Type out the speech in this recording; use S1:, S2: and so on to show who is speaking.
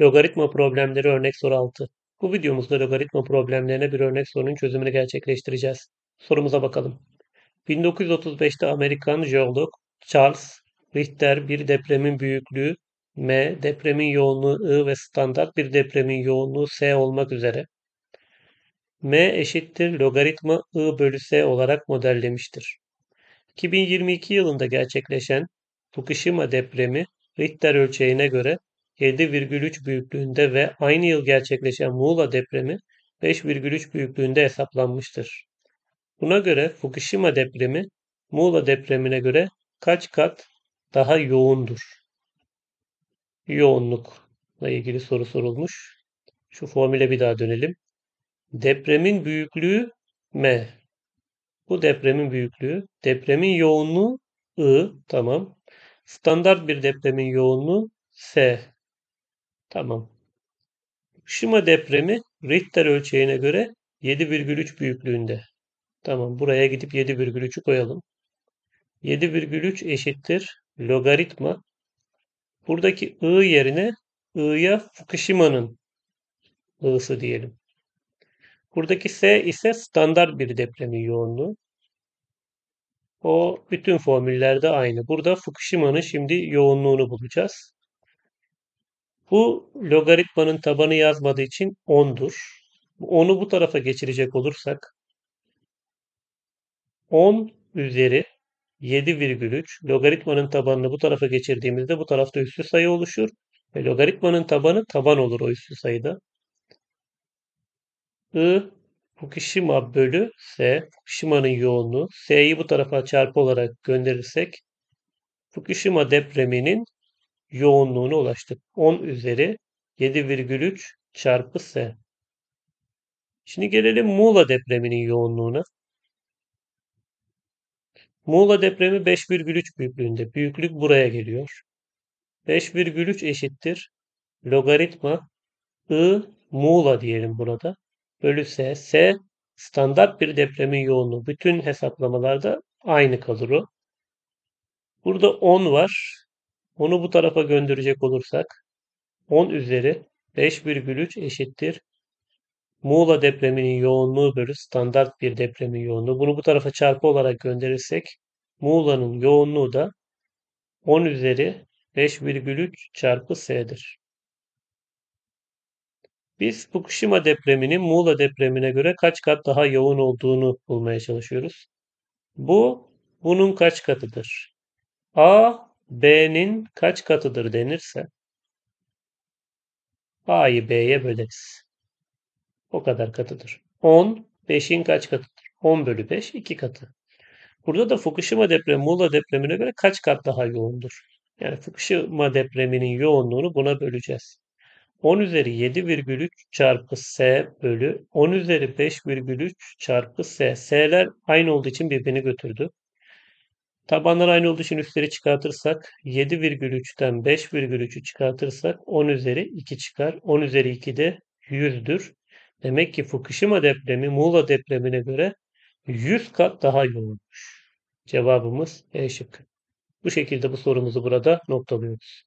S1: Logaritma problemleri örnek soru 6. Bu videomuzda logaritma problemlerine bir örnek sorunun çözümünü gerçekleştireceğiz. Sorumuza bakalım. 1935'te Amerikan jeolog Charles Richter bir depremin büyüklüğü M, depremin yoğunluğu I ve standart bir depremin yoğunluğu S olmak üzere M eşittir logaritma I bölü S olarak modellemiştir. 2022 yılında gerçekleşen Fukushima depremi Richter ölçeğine göre 7,3 büyüklüğünde ve aynı yıl gerçekleşen Muğla depremi 5,3 büyüklüğünde hesaplanmıştır. Buna göre Fukushima depremi Muğla depremine göre kaç kat daha yoğundur? Yoğunlukla ilgili soru sorulmuş. Şu formüle bir daha dönelim. Depremin büyüklüğü M. Bu depremin büyüklüğü. Depremin yoğunluğu I. Tamam. Standart bir depremin yoğunluğu S. Tamam. Fukushima depremi Richter ölçeğine göre 7,3 büyüklüğünde. Tamam. Buraya gidip 7,3'ü koyalım. 7,3 eşittir logaritma. Buradaki I yerine I'ya Fukushima'nın I'sı diyelim. Buradaki S ise standart bir depremin yoğunluğu. O bütün formüllerde aynı. Burada Fukushima'nın şimdi yoğunluğunu bulacağız. Bu logaritmanın tabanı yazmadığı için 10'dur. Onu bu tarafa geçirecek olursak 10 üzeri 7,3 logaritmanın tabanını bu tarafa geçirdiğimizde bu tarafta üssü sayı oluşur. Ve logaritmanın tabanı taban olur o üssü sayıda. I Fukushima bölü S. Fukushima'nın yoğunluğu. S'yi bu tarafa çarpı olarak gönderirsek Fukushima depreminin yoğunluğuna ulaştık. 10 üzeri 7,3 çarpı S. Şimdi gelelim Muğla depreminin yoğunluğuna. Muğla depremi 5,3 büyüklüğünde. Büyüklük buraya geliyor. 5,3 eşittir. Logaritma I Muğla diyelim burada. Bölü S. S standart bir depremin yoğunluğu. Bütün hesaplamalarda aynı kalır o. Burada 10 var. Onu bu tarafa gönderecek olursak 10 üzeri 5,3 eşittir. Muğla depreminin yoğunluğu bölü standart bir depremin yoğunluğu. Bunu bu tarafa çarpı olarak gönderirsek Muğla'nın yoğunluğu da 10 üzeri 5,3 çarpı S'dir. Biz Fukushima depreminin Muğla depremine göre kaç kat daha yoğun olduğunu bulmaya çalışıyoruz. Bu bunun kaç katıdır? A B'nin kaç katıdır denirse A'yı B'ye böleriz. O kadar katıdır. 10 5'in kaç katıdır? 10 bölü 5 2 katı. Burada da Fukushima depremi Muğla depremine göre kaç kat daha yoğundur? Yani Fukushima depreminin yoğunluğunu buna böleceğiz. 10 üzeri 7,3 çarpı S bölü 10 üzeri 5,3 çarpı S. S'ler aynı olduğu için birbirini götürdü. Tabanlar aynı olduğu için üstleri çıkartırsak 7,3'ten 5,3'ü çıkartırsak 10 üzeri 2 çıkar. 10 üzeri 2 de 100'dür. Demek ki Fukushima depremi Muğla depremine göre 100 kat daha yoğunmuş. Cevabımız E şıkkı. Bu şekilde bu sorumuzu burada noktalıyoruz.